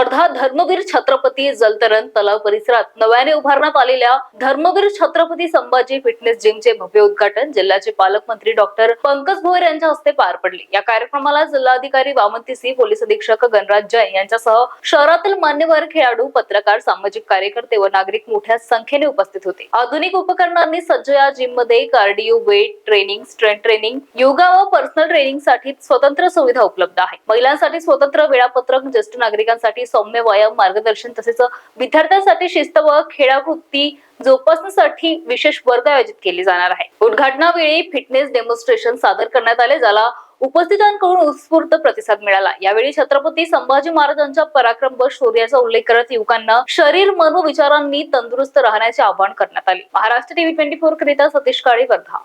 वर्धा धर्मवीर छत्रपती जलतरण तलाव परिसरात नव्याने उभारण्यात आलेल्या धर्मवीर छत्रपती संभाजी फिटनेस जिमचे भव्य उद्घाटन जिल्ह्याचे पालकमंत्री डॉक्टर पंकज भोयर यांच्या हस्ते पार पडले. या कार्यक्रमाला जिल्हाधिकारी वामंती सिंह पोलीस अधीक्षक गणराज जैन यांच्यासह शहरातील मान्यवर खेळाडू पत्रकार सामाजिक कार्यकर्ते व नागरिक मोठ्या संख्येने उपस्थित होते. आधुनिक उपकरणांनी सज्ज या जिममध्ये cardio weight training strength training yoga व पर्सनल ट्रेनिंगसाठी स्वतंत्र सुविधा उपलब्ध आहे महिलांसाठी स्वतंत्र वेळापत्रक ज्येष्ठ नागरिकांसाठी सौम्य व्यायाम मार्गदर्शन तसेच विद्यार्थ्यांसाठी शिस्त व खेळाकृती जोपासण्यासाठी विशेष वर्ग आयोजित केले जाणार आहे उद्घाटनावेळी फिटनेस डेमॉन्स्ट्रेशन सादर करण्यात आले ज्याला उपस्थितांकडून उत्स्फूर्त प्रतिसाद मिळाला. यावेळी छत्रपती संभाजी महाराजांच्या पराक्रम व शौर्याचा उल्लेख करत युवकांना शरीर मन व विचारांनी तंदुरुस्त राहण्याचे आवाहन करण्यात आले. महाराष्ट्र टीव्ही ट्वेंटी फोर करिता सतीश काळे वर्धा